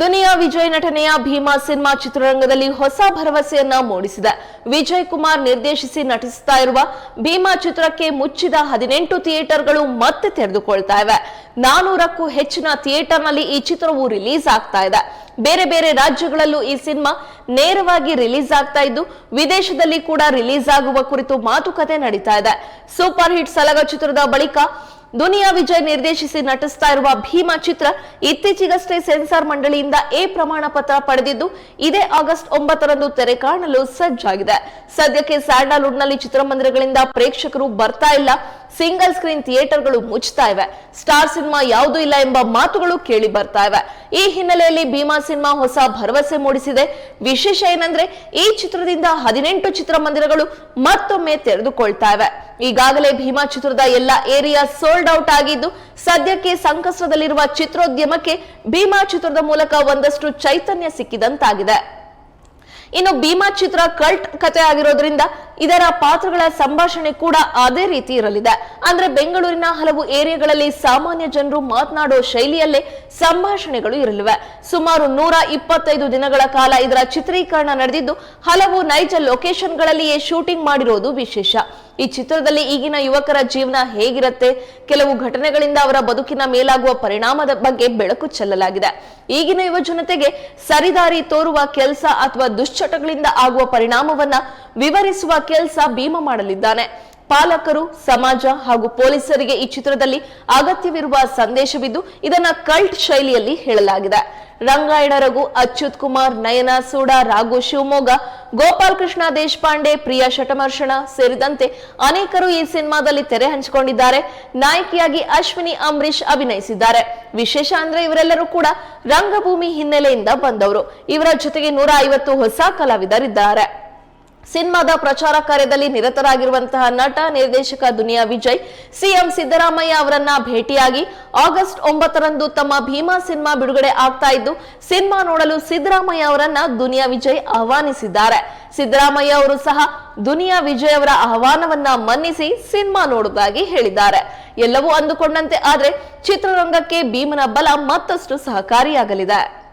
ದುನಿಯಾ ವಿಜಯ್ ನಟನೆಯ ಭೀಮಾ ಸಿನಿಮಾ ಚಿತ್ರರಂಗದಲ್ಲಿ ಹೊಸ ಭರವಸೆಯನ್ನ ಮೂಡಿಸಿದೆ. ವಿಜಯ್ ಕುಮಾರ್ ನಿರ್ದೇಶಿಸಿ ನಟಿಸ್ತಾ ಇರುವ ಭೀಮಾ ಚಿತ್ರಕ್ಕೆ ಮುಚ್ಚಿದ ಹದಿನೆಂಟು ಥಿಯೇಟರ್ಗಳು ಮತ್ತೆ ತೆರೆದುಕೊಳ್ತಾ ಇವೆ. ನಾನೂರಕ್ಕೂ ಹೆಚ್ಚಿನ ಥಿಯೇಟರ್ನಲ್ಲಿ ಈ ಚಿತ್ರವು ರಿಲೀಸ್ ಆಗ್ತಾ ಇದೆ. ಬೇರೆ ಬೇರೆ ರಾಜ್ಯಗಳಲ್ಲೂ ಈ ಸಿನಿಮಾ ನೇರವಾಗಿ ರಿಲೀಸ್ ಆಗ್ತಾ ಇದ್ದು, ವಿದೇಶದಲ್ಲಿ ಕೂಡ ರಿಲೀಸ್ ಆಗುವ ಕುರಿತು ಮಾತುಕತೆ ನಡೀತಾ ಇದೆ. ಸೂಪರ್ ಹಿಟ್ ಸಲಗ ಚಿತ್ರದ ಬಳಿಕ ದುನಿಯಾ ವಿಜಯ್ ನಿರ್ದೇಶಿಸಿ ನಟಿಸ್ತಾ ಇರುವ ಭೀಮಾ ಚಿತ್ರ ಇತ್ತೀಚೆಗಷ್ಟೇ ಸೆನ್ಸಾರ್ ಮಂಡಳಿಯಿಂದ ಎ ಪ್ರಮಾಣ ಪತ್ರ ಪಡೆದಿದ್ದು, ಇದೇ ಆಗಸ್ಟ್ ಒಂಬತ್ತರಂದು ತೆರೆ ಕಾಣಲು ಸಜ್ಜಾಗಿದೆ. ಸದ್ಯಕ್ಕೆ ಸ್ಯಾಂಡಲ್ವುಡ್ನಲ್ಲಿ ಚಿತ್ರಮಂದಿರಗಳಿಂದ ಪ್ರೇಕ್ಷಕರು ಬರ್ತಾ ಇಲ್ಲ. ಸಿಂಗಲ್ ಸ್ಕ್ರೀನ್ ಥಿಯೇಟರ್ಗಳು ಮುಚ್ತಾ ಇವೆ. ಸ್ಟಾರ್ ಸಿನಿಮಾ ಯಾವುದೂ ಇಲ್ಲ ಎಂಬ ಮಾತುಗಳು ಕೇಳಿ ಬರ್ತಾ ಇವೆ. ಈ ಹಿನ್ನೆಲೆಯಲ್ಲಿ ಭೀಮಾ ಸಿನಿಮಾ ಹೊಸ ಭರವಸೆ ಮೂಡಿಸಿದೆ. ವಿಶೇಷ ಏನಂದ್ರೆ, ಈ ಚಿತ್ರದಿಂದ ಹದಿನೆಂಟು ಚಿತ್ರಮಂದಿರಗಳು ಮತ್ತೊಮ್ಮೆ ತೆರೆದುಕೊಳ್ತಾ ಇವೆ. ಈಗಾಗಲೇ ಭೀಮಾ ಚಿತ್ರದ ಎಲ್ಲ ಏರಿಯಾ ಸೋಲ್ಡ್ ಔಟ್ ಆಗಿದ್ದು, ಸದ್ಯಕ್ಕೆ ಸಂಕಷ್ಟದಲ್ಲಿರುವ ಚಿತ್ರೋದ್ಯಮಕ್ಕೆ ಭೀಮಾ ಚಿತ್ರದ ಮೂಲಕ ಒಂದಷ್ಟು ಚೈತನ್ಯ ಸಿಕ್ಕಿದಂತಾಗಿದೆ. ಇನ್ನು ಭೀಮಾ ಚಿತ್ರ ಕಲ್ಟ್ ಕಥೆ ಆಗಿರೋದ್ರಿಂದ ಇದರ ಪಾತ್ರಗಳ ಸಂಭಾಷಣೆ ಕೂಡ ಅದೇ ರೀತಿ ಇರಲಿದೆ. ಅಂದ್ರೆ ಬೆಂಗಳೂರಿನ ಹಲವು ಏರಿಯಾಗಳಲ್ಲಿ ಸಾಮಾನ್ಯ ಜನರು ಮಾತನಾಡೋ ಶೈಲಿಯಲ್ಲೇ ಸಂಭಾಷಣೆಗಳು ಇರಲಿವೆ. ಸುಮಾರು ನೂರ ಇಪ್ಪತ್ತೈದು ದಿನಗಳ ಕಾಲ ಇದರ ಚಿತ್ರೀಕರಣ ನಡೆದಿದ್ದು, ಹಲವು ನೈಜ ಲೊಕೇಶನ್ಗಳಲ್ಲಿಯೇ ಶೂಟಿಂಗ್ ಮಾಡಿರೋದು ವಿಶೇಷ. ಈ ಚಿತ್ರದಲ್ಲಿ ಈಗಿನ ಯುವಕರ ಜೀವನ ಹೇಗಿರುತ್ತೆ, ಕೆಲವು ಘಟನೆಗಳಿಂದ ಅವರ ಬದುಕಿನ ಮೇಲಾಗುವ ಪರಿಣಾಮದ ಬಗ್ಗೆ ಬೆಳಕು ಚೆಲ್ಲಲಾಗಿದೆ. ಈಗಿನ ಯುವ ಜನತೆಗೆ ಸರಿದಾರಿ ತೋರುವ ಕೆಲಸ ಅಥವಾ ದುಶ್ಚಟಗಳಿಂದ ಆಗುವ ಪರಿಣಾಮವನ್ನ ವಿವರಿಸುವ ಕೆಲಸ ಭೀಮ ಮಾಡಲಿದ್ದಾನೆ. ಪಾಲಕರು, ಸಮಾಜ ಹಾಗೂ ಪೊಲೀಸರಿಗೆ ಈ ಚಿತ್ರದಲ್ಲಿ ಅಗತ್ಯವಿರುವ ಸಂದೇಶವಿದ್ದು, ಇದನ್ನ ಕಲ್ಟ್ ಶೈಲಿಯಲ್ಲಿ ಹೇಳಲಾಗಿದೆ. ರಂಗಾಯಣ ರಘು, ಅಚ್ಯುತ್ ಕುಮಾರ್, ನಯನ ಸೂಡ, ರಾಘು ಶಿವಮೊಗ್ಗ, ಗೋಪಾಲ್ ಕೃಷ್ಣ ದೇಶಪಾಂಡೆ, ಪ್ರಿಯಾ ಶಟಮರ್ಷಣ ಸೇರಿದಂತೆ ಅನೇಕರು ಈ ಸಿನಿಮಾದಲ್ಲಿ ತೆರೆ ಹಂಚಿಕೊಂಡಿದ್ದಾರೆ. ನಾಯಕಿಯಾಗಿ ಅಶ್ವಿನಿ ಅಂಬರೀಶ್ ಅಭಿನಯಿಸಿದ್ದಾರೆ. ವಿಶೇಷ ಅಂದ್ರೆ ಇವರೆಲ್ಲರೂ ಕೂಡ ರಂಗಭೂಮಿ ಹಿನ್ನೆಲೆಯಿಂದ ಬಂದವರು. ಇವರ ಜೊತೆಗೆ ನೂರ ಐವತ್ತು ಹೊಸ ಕಲಾವಿದರಿದ್ದಾರೆ. ಸಿನಿಮಾದ ಪ್ರಚಾರ ಕಾರ್ಯದಲ್ಲಿ ನಿರತರಾಗಿರುವಂತಹ ನಟ ನಿರ್ದೇಶಕ ದುನಿಯಾ ವಿಜಯ್, ಸಿಎಂ ಸಿದ್ದರಾಮಯ್ಯ ಅವರನ್ನ ಭೇಟಿಯಾಗಿ ಆಗಸ್ಟ್ ಒಂಬತ್ತರಂದು ತಮ್ಮ ಭೀಮಾ ಸಿನಿಮಾ ಬಿಡುಗಡೆ ಆಗ್ತಾ ಇದ್ದು, ಸಿನಿಮಾ ನೋಡಲು ಸಿದ್ದರಾಮಯ್ಯ ಅವರನ್ನ ದುನಿಯಾ ವಿಜಯ್ ಆಹ್ವಾನಿಸಿದ್ದಾರೆ. ಸಿದ್ದರಾಮಯ್ಯ ಅವರು ಸಹ ದುನಿಯಾ ವಿಜಯ್ ಅವರ ಆಹ್ವಾನವನ್ನ ಮನ್ನಿಸಿ ಸಿನಿಮಾ ನೋಡುವುದಾಗಿ ಹೇಳಿದ್ದಾರೆ. ಎಲ್ಲವೂ ಅಂದುಕೊಂಡಂತೆ ಆದರೆ ಚಿತ್ರರಂಗಕ್ಕೆ ಭೀಮನ ಬಲ ಮತ್ತಷ್ಟು ಸಹಕಾರಿಯಾಗಲಿದೆ.